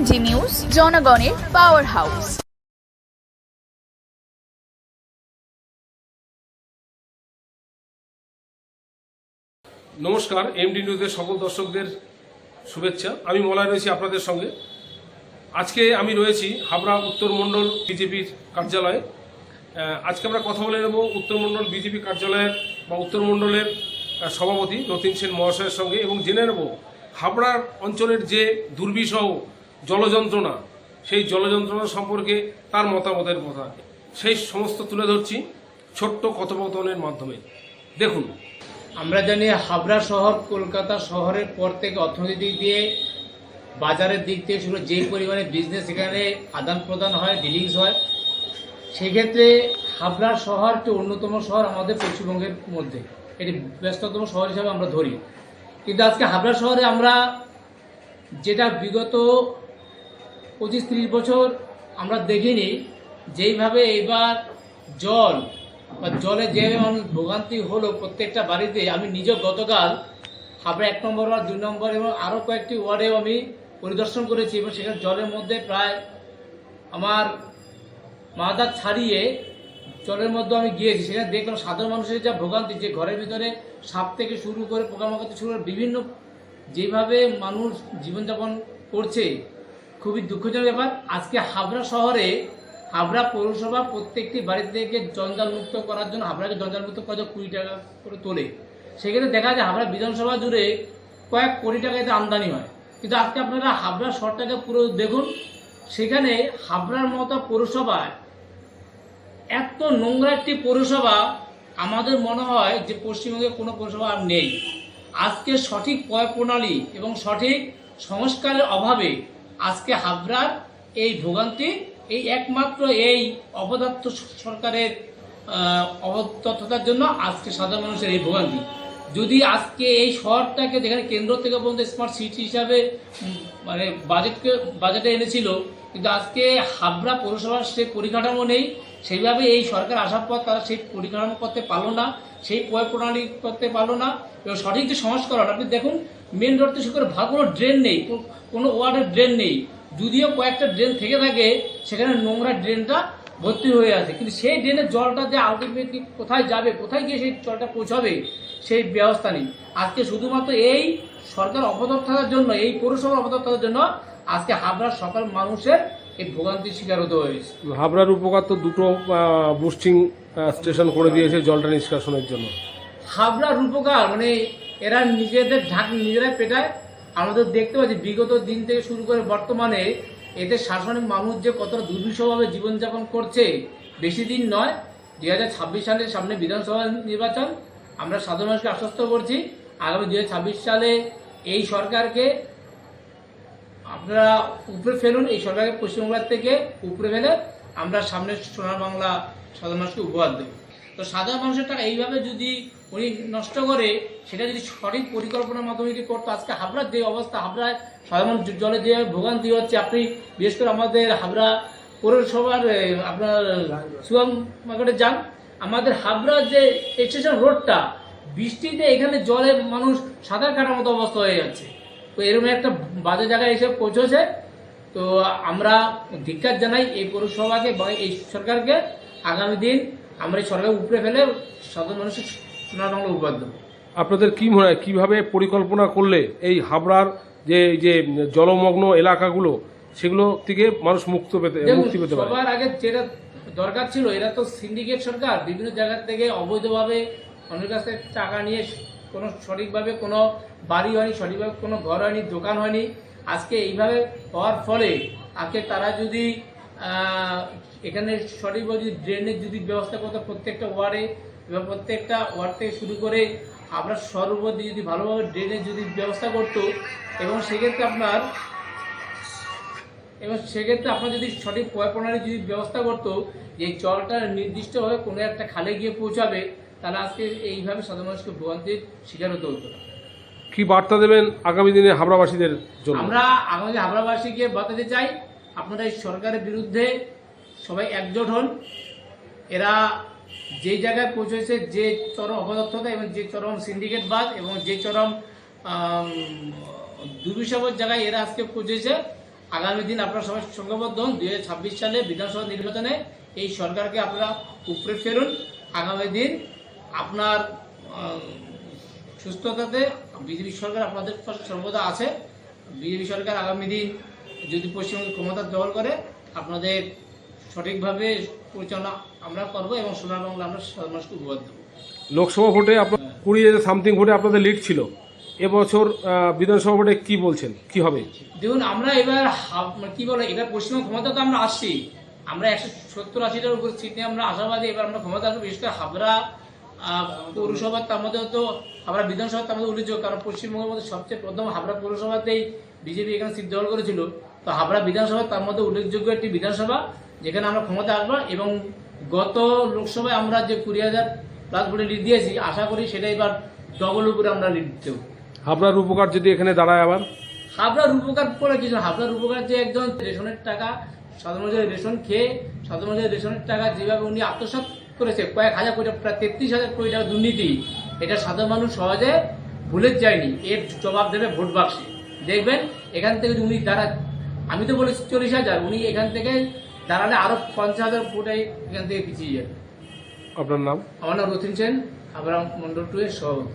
MG news জনগণের power house নমস্কার MD নিউজের সকল দর্শকদের শুভেচ্ছা। আমি মলায় রয়েছি আপনাদের সঙ্গে। আজকে আমি রয়েছি হাবড়া উত্তরমণ্ডল বিজেপির কার্যালয়ে। আজকে আমরা কথা বলে নেব উত্তরমণ্ডল বিজেপি কার্যালয়ের বা উত্তরমণ্ডলের সভাপতি রতিন সেন মহাশয়ের সঙ্গে এবং জেনে নেব হাবড়ার অঞ্চলের যে দুর্বিষহ জলযন্ত্রণা। সেই জলযন্ত্রণা সম্পর্কে তার মতামতের কথা। সেই সমস্ত তুলে ধরছি ছোট্ট কথোপকথনের মাধ্যমে। দেখুন। আমরা জানি হাবড়া শহর, কলকাতা শহরের পর থেকে অর্থনৈতিক দিয়ে বাজারের দিক থেকে শুরু যে পরিমাণে বিজনেস এখানে আদান প্রদান হয় ডিলিংস হয়, সেক্ষেত্রে হাবড়া শহর একটি অন্যতম শহর আমাদের পশ্চিমবঙ্গের মধ্যে। এটি ব্যস্ততম শহর হিসাবে আমরা ধরি। কিন্তু আজকে হাবড়া শহরে আমরা যেটা বিগত পঁচিশ তিরিশ বছর আমরা দেখিনি। যেইভাবে এইবার জল বা জলে মানুষ ভোগান্তি হলো প্রত্যেকটা বাড়িতে, আমি নিজে গতকাল হাবড়া এক নম্বর ওয়ার্ড দুই নম্বর এবং আরও কয়েকটি ওয়ার্ডেও আমি পরিদর্শন করেছি এবং সেখানে জলের মধ্যে প্রায় আমার মাথা ছাড়িয়ে জলের মধ্যে আমি গিয়েছি। সেখানে দেখলাম সাধারণ মানুষের যা ভোগান্তি, যে ঘরের ভিতরে সাপ থেকে শুরু করে পোকামাকড় শুরু করে বিভিন্ন যেভাবে মানুষ জীবনযাপন করছে খুবই দুঃখজনক ব্যাপার। আজকে হাবড়া শহরে, হাবড়া পৌরসভা প্রত্যেকটি বাড়ি থেকে জঞ্জাল মুক্ত করার জন্য হাবড়াকে জঞ্জাল মুক্ত করার জন্য কুড়ি টাকা করে তোলে। সেক্ষেত্রে দেখা যায় হাবড়া বিধানসভা জুড়ে কয়েক কোটি টাকা এতে আমদানি হয়। কিন্তু আজকে আপনারা হাবড়া শহরটাকে পুরো দেখুন, সেখানে হাবড়ার মতো পৌরসভায় এত নোংরা একটি পৌরসভা আমাদের মনে হয় যে পশ্চিমবঙ্গে কোনো পৌরসভা আর নেই। আজকে সঠিক প্রণালী এবং সঠিক সংস্কারের অভাবে আজকে হাবড়ার এই ভোগান্তি এই একমাত্র এই অপদার্থ সরকারের আহ, জন্য আজকে সাধারণ মানুষের এই ভোগান্তি। যদি আজকে এই শহরটাকে যেখানে কেন্দ্র থেকে পর্যন্ত স্মার্ট সিটি হিসাবে মানে বাজেটকে বাজেটে এনেছিল কিন্তু আজকে হাবড়া পৌরসভার সেই পরিকাঠামো নেই সেইভাবে এই সরকার আসার পর তারা সেই পরিকাঠামো করতে পারল না সেই পয় প্রণালী করতে পারল না এবং সঠিক যে সংস্করণ আপনি দেখুন মেন রোড থেকে করে ভালো কোনো ড্রেন নেই কোনো ওয়ার্ডের ড্রেন নেই। যদিও কয়েকটা ড্রেন থেকে থাকে সেখানে নোংরা ড্রেনটা ভর্তি হয়ে আছে। কিন্তু সেই ড্রেনের জলটা যে আলটিমেটলি কোথায় যাবে কোথায় গিয়ে সেই জলটা পৌঁছাবে সেই ব্যবস্থা নেই। আজকে শুধুমাত্র এই সরকার অপদক্ষতার জন্য এই পৌরসভার থাকার জন্য আজকে হাবড়ার সকল মানুষের এই ভোগান্তির শিকার হতে হয়েছে। হাবড়ার উপকার তো দুটো বুস্টিং স্টেশন করে দিয়েছে জলটা নিষ্কাশনের জন্য। হাবড়া রূপকার মানে এরা নিজেদের ঢাক নিজেরাই পেটায়। আমাদের দেখতে পাচ্ছি, বিগত দিন থেকে শুরু করে বর্তমানে এদের শাসনিক মানুষ যে কতটা দুর্বিষভাবে জীবনযাপন করছে, বেশি দিন নয়, দুই হাজার ছাব্বিশ সালের সামনে বিধানসভা নির্বাচন, আমরা সাধারণ মানুষকে আশ্বস্ত করছি, আগামী দুই ছাব্বিশ সালে এই সরকারকে আপনারা উপরে ফেলুন, এই সরকারকে পশ্চিমবাংলার থেকে উপরে ফেলে আমরা সামনে সোনার বাংলা সাধারণ মানুষকে উপহার দেব। তো সাধারণ মানুষের টাকা এইভাবে যদি উনি নষ্ট করে সেটা যদি সঠিক পরিকল্পনার মাধ্যমে যদি করতো, আজকে হাবড়ার যে অবস্থা, হাবড়ায় সাধারণ জলে যে ভোগান্তি হচ্ছে, আপনি বিশেষ করে আমাদের হাবড়া পৌরসভার আপনার সুয়াম মার্কেটে যান, আমাদের হাবড়ার যে স্টেশন রোডটা বৃষ্টিতে এখানে জলে মানুষ সাঁতার কাটার মতো অবস্থা হয়ে যাচ্ছে। তো এরকম একটা বাজে জায়গায় এসে পৌঁছেছে। তো আমরা ধিক্কার জানাই এই পৌরসভাকে বা এই সরকারকে, আগামী দিন আমরা এই সরকার উপরে ফেলে সাধারণ মানুষের সোনার বাংলা আপনাদের কি মনে হয় কীভাবে পরিকল্পনা করলে এই হাবড়ার যে যে জলমগ্ন এলাকাগুলো সেগুলো থেকে মানুষ মুক্ত পেতে মুক্তি পেতে পারে? সবার আগে যেটা দরকার ছিল এরা তো সিন্ডিকেট সরকার বিভিন্ন জায়গা থেকে অবৈধভাবে অন্যের কাছ টাকা নিয়ে কোনো সঠিকভাবে কোনো বাড়ি হয়নি সঠিকভাবে কোনো ঘর হয়নি দোকান হয়নি। আজকে এইভাবে হওয়ার ফলে আজকে তারা যদি এখানে সঠিকভাবে যদি ড্রেনের যদি ব্যবস্থা করতো প্রত্যেকটা ওয়ার্ডে এবং প্রত্যেকটা ওয়ার্ড থেকে শুরু করে আমরা সর্বদি যদি ভালোভাবে ড্রেনের যদি ব্যবস্থা করতো এবং সেক্ষেত্রে আপনার এবং সেক্ষেত্রে আপনার যদি সঠিক পয় প্রণালী যদি ব্যবস্থা করতো যে জলটা নির্দিষ্টভাবে কোনো একটা খালে গিয়ে পৌঁছাবে তাহলে আজকে এইভাবে সাধারণ মানুষকে ভোগান্তির শিকার হতে হতো না। কি বার্তা দেবেন আগামী দিনে হাবড়াবাসীদের জন্য আমরা আমাদের হাবড়াবাসীকে বাতাতে চাই আপনারা এই সরকারের বিরুদ্ধে সবাই একজোট হন এরা যে জায়গায় পৌঁছেছে, যে চরম অপদক্ষতা এবং যে চরম সিন্ডিকেটবাদ এবং যে চরম দুর্বিষবর জায়গায় এরা আজকে পৌঁছেছে, আগামী দিন আপনারা সবাই সংঘবদ্ধ হন। দু হাজার ছাব্বিশ সালে বিধানসভা নির্বাচনে এই সরকারকে আপনারা উপরে ফেরুন আগামী দিন আপনার সুস্থতাতে বিজেপি সরকার আপনাদের সর্বদা আছে। বিজেপি সরকার আগামী দিন যদি পশ্চিমবঙ্গে ক্ষমতা দখল করে, আপনাদের সঠিকভাবে পরিচালনা আমরা করব এবং সোনার বাংলা আমরা মানুষকে উপহার দেবো। লোকসভা ভোটে আপনার কুড়ি হাজার সামথিং ভোটে আপনাদের লিড ছিল এবছর বিধানসভা ভোটে কি বলছেন? কি হবে? দেখুন আমরা এবার মানে কি বলে এবার পশ্চিমবঙ্গ ক্ষমতা তো আমরা আসছি আমরা একশো সত্তর আশিটার উপর সিট নিয়ে আমরা আশাবাদী এবার আমরা ক্ষমতা আসব বিশেষ করে হাবড়া পৌরসভা তার মধ্যে তো হাবড়া বিধানসভা তার মধ্যে উল্লেখযোগ্য কারণ পশ্চিমবঙ্গের মধ্যে সবচেয়ে প্রথম হাবড়া পৌরসভাতেই বিজেপি এখানে সিট দখল করেছিল। তো হাবড়া বিধানসভা তার মধ্যে উল্লেখযোগ্য একটি বিধানসভা যেখানে আমরা ক্ষমতা আসব এবং গত লোকসভায় আমরা যে কুড়ি হাজার প্লাস ভোটে লিড দিয়েছি আশা করি সেটা এবার ডবল উপরে আমরা লিড দেবো আপনার উপকার যদি এখানে দাঁড়ায় আবার? হাবড়ার উপকার করে কিছু হাবড়ার উপকার যে একজন রেশনের টাকা সাধারণ রেশন খেয়ে সাধারণ রেশনের টাকা যেভাবে উনি আত্মসাৎ করেছে কয়েক হাজার কোটি প্রায় তেত্রিশ হাজার কোটি টাকা দুর্নীতি এটা সাধারণ মানুষ সহজে ভুলে যায়নি। এর জবাব দেবে ভোট বাক্সে। দেখবেন এখান থেকে উনি দাঁড়া আমি তো বলেছি চল্লিশ হাজার উনি এখান থেকে দাঁড়ালে আরও পঞ্চাশ হাজার ফুট এখান থেকে পিছিয়ে যাবে। আপনার নাম? আমার নাম রতিন সেন আবার মন্ডল টু এর সভাপতি।